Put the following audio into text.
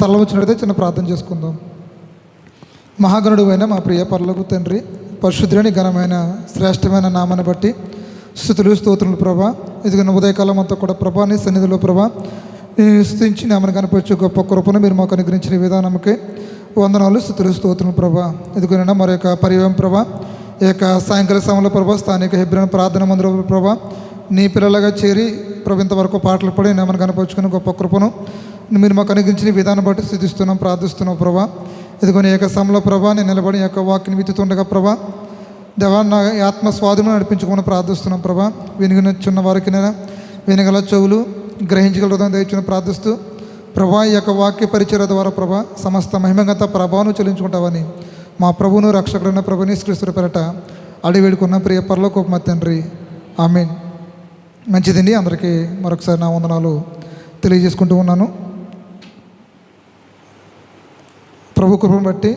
తల వచ్చినట్టయితే చిన్న ప్రార్థన చేసుకుందాం. మహాగణుడు అయిన మా ప్రియ పర్లకు తండ్రి పరిశుద్ధుని ఘనమైన శ్రేష్టమైన నామాన్ని బట్టి స్థుతులు స్తోత్రులు ప్రభా. ఇదిగో ఉదయకాలం అంతా కూడా ప్రభా నీ సన్నిధిలో ప్రభా స్థుతించి నామని కనిపించే గొప్ప కృపను మీరు మాకు అనుగ్రహించిన విధానంకే వందనాలు స్థుతులు స్తోత్రులు ప్రభా. ఇదిగోనైనా మరి యొక్క పరివయం ప్రభా. ఈ యొక్క సాయంకాల సమయంలో ప్రభా స్థానిక హెబ్రిన ప్రార్థన మందిరం ప్రభా. నీ పిల్లలుగా చేరి ప్రభు ఇంతవరకు పాటలు పడి నామని కనపరుచుకుని గొప్ప కృపను మీరు మాకు అనుగించిన విధానం బట్టి సిద్ధిస్తున్నాం ప్రార్థిస్తున్నాం ప్రభా. ఇదిగోని ఏక సమలో ప్రభా నేను నిలబడి యొక్క వాక్యని విత్తుతుండగా ప్రభా దేవా నా ఆత్మ స్వాధీనం నడిపించుకోమని ప్రార్థిస్తున్నాం ప్రభా. వినిగినచ్చున్న వారికి నేను వినగల చెవులు గ్రహించగల హృదయం దయచుని ప్రార్థిస్తూ ప్రభా ఈ యొక్క వాక్య పరిచయ ద్వారా ప్రభా సమస్త మహిమగత ప్రభావం చెల్లించుకుంటావని మా ప్రభువును రక్షకుడైన ప్రభుని శ్రీస్తుల పెరట అడివేడుకున్న ప్రియ పరలోక మా తండ్రి. ఆమెన్. మంచిదండి. అందరికీ మరొకసారి నా వందనాలు తెలియజేసుకుంటూ ఉన్నాను. ప్రభు కృపను బట్టి